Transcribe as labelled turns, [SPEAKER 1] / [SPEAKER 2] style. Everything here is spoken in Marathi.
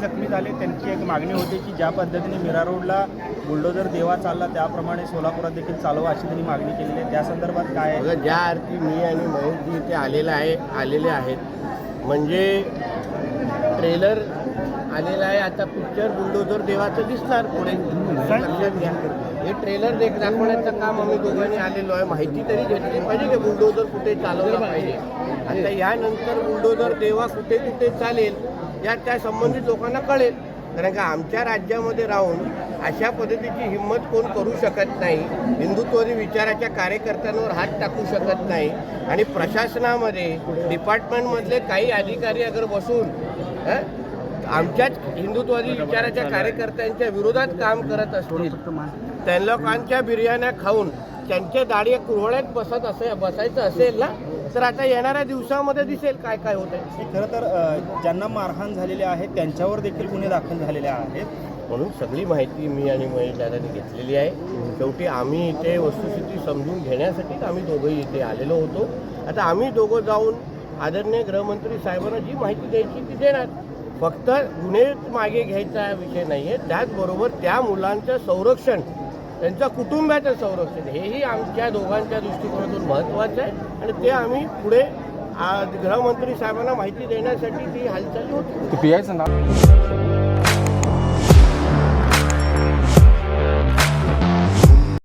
[SPEAKER 1] झाले त्यांची एक मागणी होती की ज्या पद्धतीने मीरा रोडला बुलडोजर देवा चालला त्याप्रमाणे सोलापुरात देखील चालवा अशी त्यांनी मागणी केलेली आहे. त्या संदर्भात काय आहे?
[SPEAKER 2] ज्या अर्थी मी आणि महेशजी इथे आलेला आहे आलेले आहेत म्हणजे ट्रेलर आलेला आहे आता पिक्चर बुलडोजर देवाचं दिसणार पुढे. लक्षात घ्या. हे ट्रेलर देख दाखवण्याचं काम आम्ही दोघांनी आलेलो आहे. माहिती तरी घेतली पाहिजे की बुलडोजर कुठे चालवला पाहिजे. आता यानंतर बुलडोजर देवा कुठे कुठे चालेल या त्या संबंधित लोकांना कळेल. कारण का आमच्या राज्यामध्ये राहून अशा पद्धतीची हिंमत कोण करू शकत नाही. हिंदुत्ववादी विचाराच्या कार्यकर्त्यांवर हात टाकू शकत नाही. आणि प्रशासनामध्ये डिपार्टमेंटमधले काही अधिकारी अगर बसून आमच्याच हिंदुत्ववादी विचाराच्या कार्यकर्त्यांच्या विरोधात काम करत असतील त्या लोकांच्या बिर्याण्या खाऊन त्यांच्या दाढी कुरवळ्यात बसत असे बसायचं असेल ना? तर आता येणाऱ्या दिवसामध्ये दिसेल काय काय होत आहे
[SPEAKER 1] खरं तर ज्यांना मारहाण झालेली आहे त्यांच्यावर देखील गुन्हे दाखल झालेले आहेत.
[SPEAKER 2] म्हणून सगळी माहिती मी आणि महेश दादांनी घेतलेली आहे. शेवटी आम्ही इथे वस्तुस्थिती समजून घेण्यासाठीच आम्ही दोघंही इथे आलेलो होतो. आता आम्ही दोघं जाऊन आदरणीय गृहमंत्री साहेबांना जी माहिती द्यायची ती देणार. फक्त गुन्हे मागे घ्यायचा विषय नाही आहे त्याचबरोबर त्या मुलांचं संरक्षण त्यांच्या कुटुंबाचं संरक्षण. हेही आमच्या दोघांच्या दृष्टिकोनातून महत्त्वाचं आहे. आणि ते आम्ही पुढे गृहमंत्री साहेबांना माहिती देण्यासाठी ती हालचाली होती.
[SPEAKER 3] पी आयचं नाव.